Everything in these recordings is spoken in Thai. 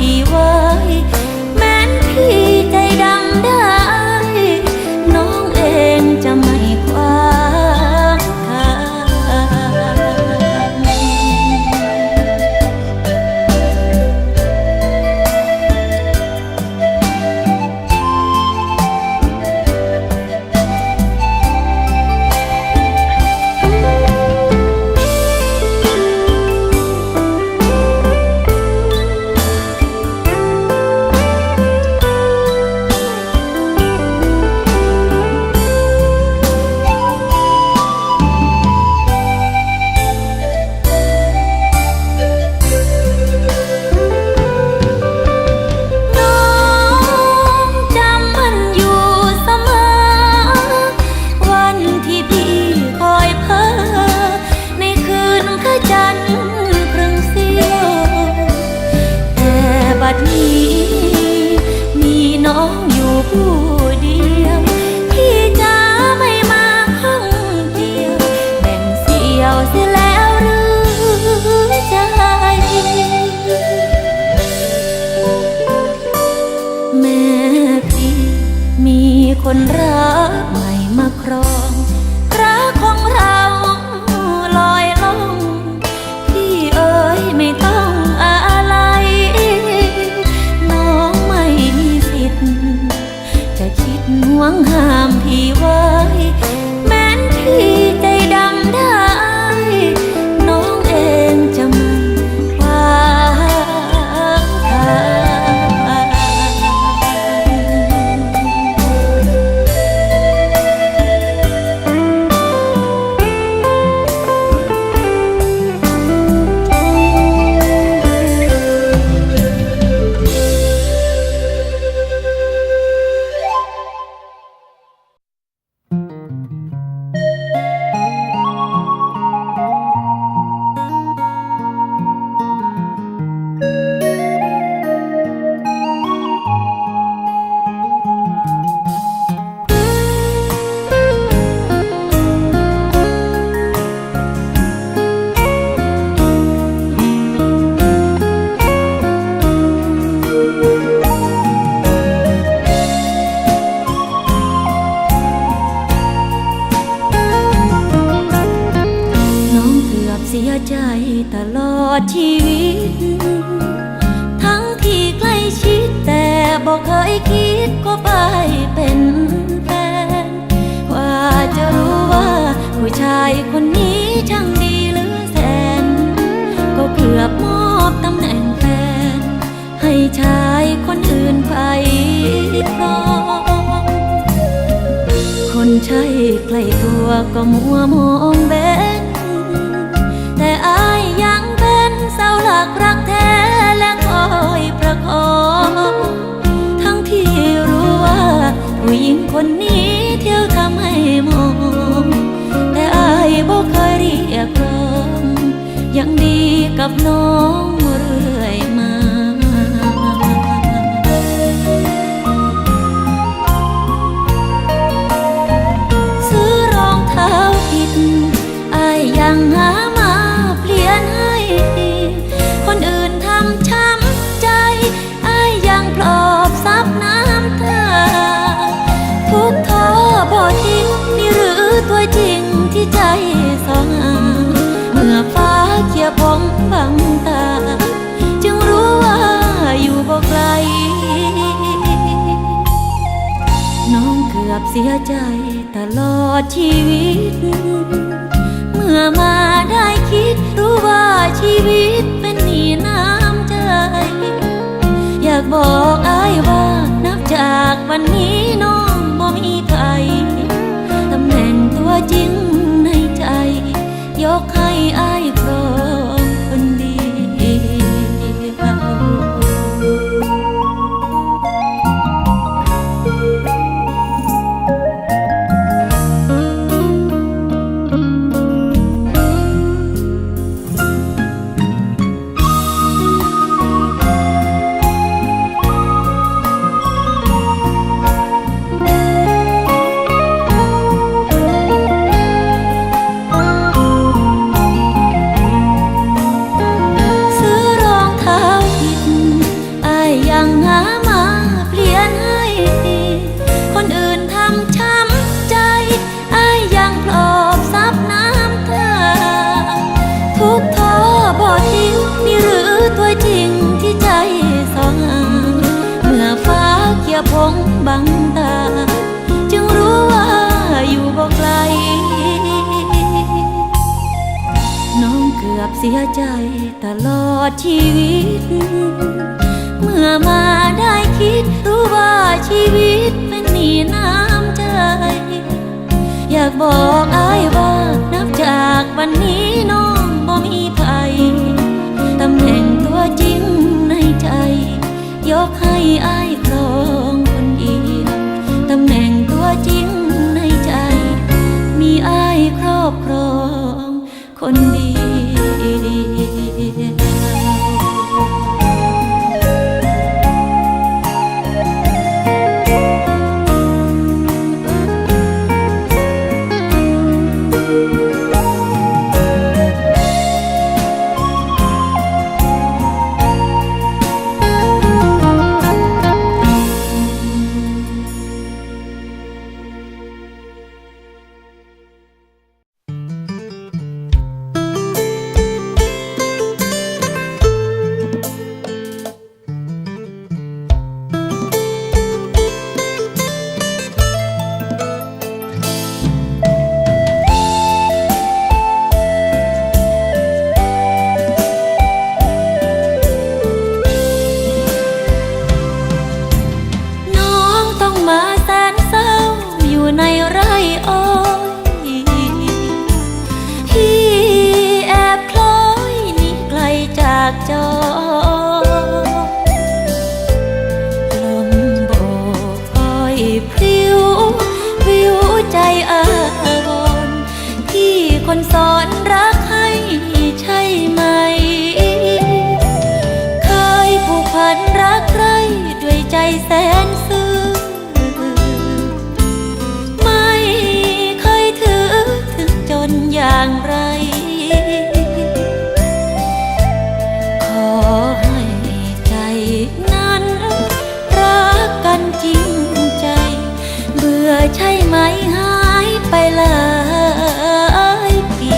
以外。 ดก็ไปเป็นแฟนว่าจะรู้ว่าผู้ชายคนนี้ช่างดีหรือแสน ก็เกือบมอบตำแหน่งแฟน ให้ชายคนอื่นไปครองคนใช่ใกล้ตัวก็มัวมองแบน cặp non เสียใจตลอดชีวิต เมื่อมาได้คิดรู้ว่าชีวิตเป็นหนี้น้ำใจ อยากบอกอายว่านับจากวันนี้น้องบ่มีใครตำแหน่งตัวจริง นี่หรือตัวจริงที่ใจสองเมื่อฟ้าเกียพงบังตา จึงรู้ว่าอยู่บ่ไกล น้องเกือบเสียใจตลอดชีวิต เมื่อมาได้คิดรู้ว่าชีวิตเป็นหนีน้ำใจ อยากบอก ในไร่อ้อยพี่แอบคล้อยนี่ไกลจากจอลมบอ้อยพิ้ววิวใจอาวรพี่คนสอนรักให้ใช่ไหมเคยผูกพันรักใครด้วยใจแส ไหมหายไปเลยปี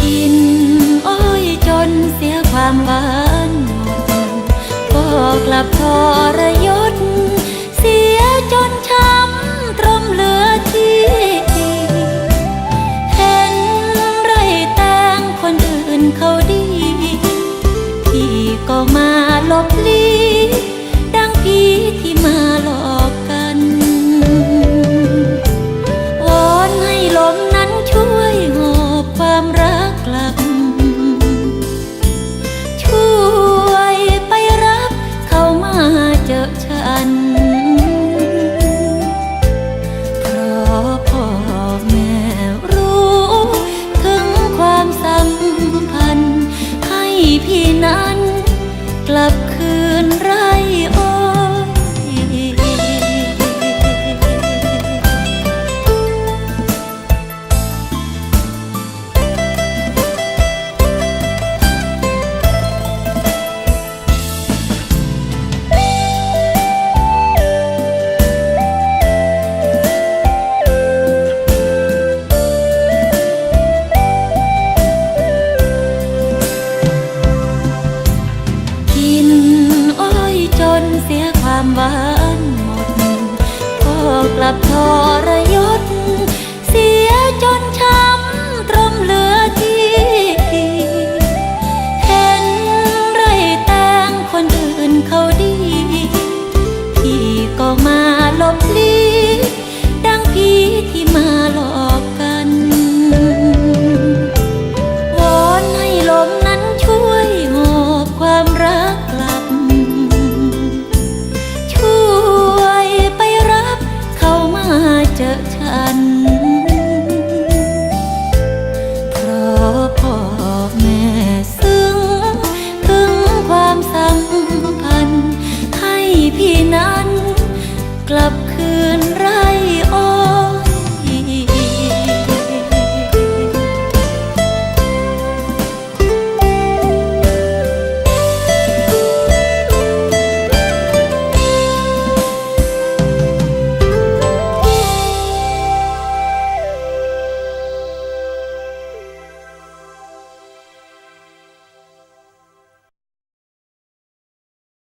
กินอ้อยจนเสียความหวานหมดก็กลับทรยศ กลับทอน